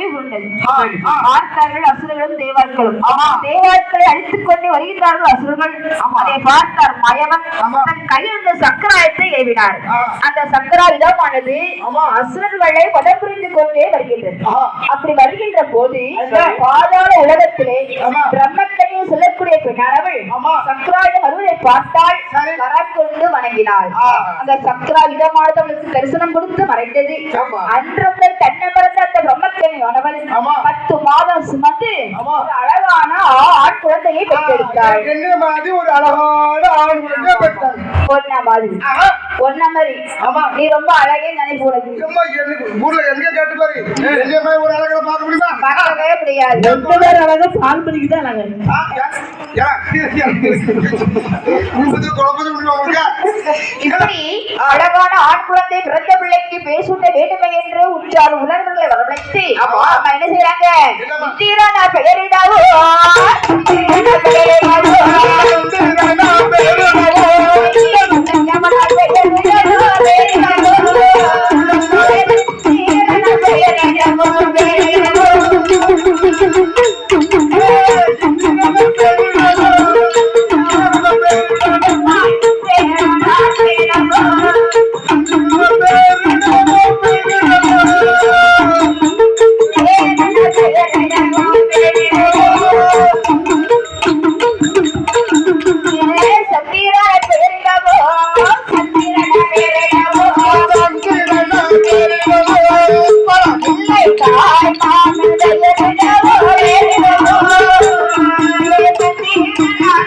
போய் உருண்டது. பார்த்தார்கள் அசுரர்களும் அழித்துக் கொண்டே வருகிறார்கள் அசுரர்கள். அதை பார்த்தார் மயவன். தன் கையில் இருந்த சக்கராயத்தை ஏவினார். அந்த சக்கராயுதமானது. அசுரர்களை புரிந்து கொண்டே வருகின்றது. அப்படி வருகின்ற போது. பாதாள உலகத்திலே. பிரம்மக்கனியை சொல்லக்கூடிய ஆமா. சக்கராயுதம் வருவதை பார்த்தால் சரி. கரக்கொண்டு வணங்கினாள். அந்த சக்கராயுதமானது அவளுக்கு தரிசனம் கொடுத்து மறைந்தது. அன்று முதல் தன்னை பத்து மாதம் சுமந்து அழகான ஆண் குழந்தையை பெற்றெடுத்தாள். என்ன மாதிரி ஒரு அழகான ஆண் குழந்தையை மாதிரி. ஆஹா. பொண்ண மாதிரி. ஆமா. நீ ரொம்ப அழகே நினைப்பு உனக்கு. சும்மா எனக்கு ஊர்ல எங்க கேட்டு பாரு. என்ன மாதிரி ஒரு அழகை பார்க்க முடியுமா? பார்க்கவே முடியாது. அழகா பால் பண்ணிக்கிட்டு அழகா. ஆ, யா- யா, குடும்பத்துக்கு குழப்பத்துக்கு முடியுமா உங்களுக்கு. இப்படி அழகான ஆண் குழந்தை பிறந்த பிள்ளைக்கு பேசூட்ட வேண்டுமே உற்றார் உணர்வுகளை வரவழைத்து. அம்மா என்ன செய்யறாங்க? இந்திரன பெயரிடவோ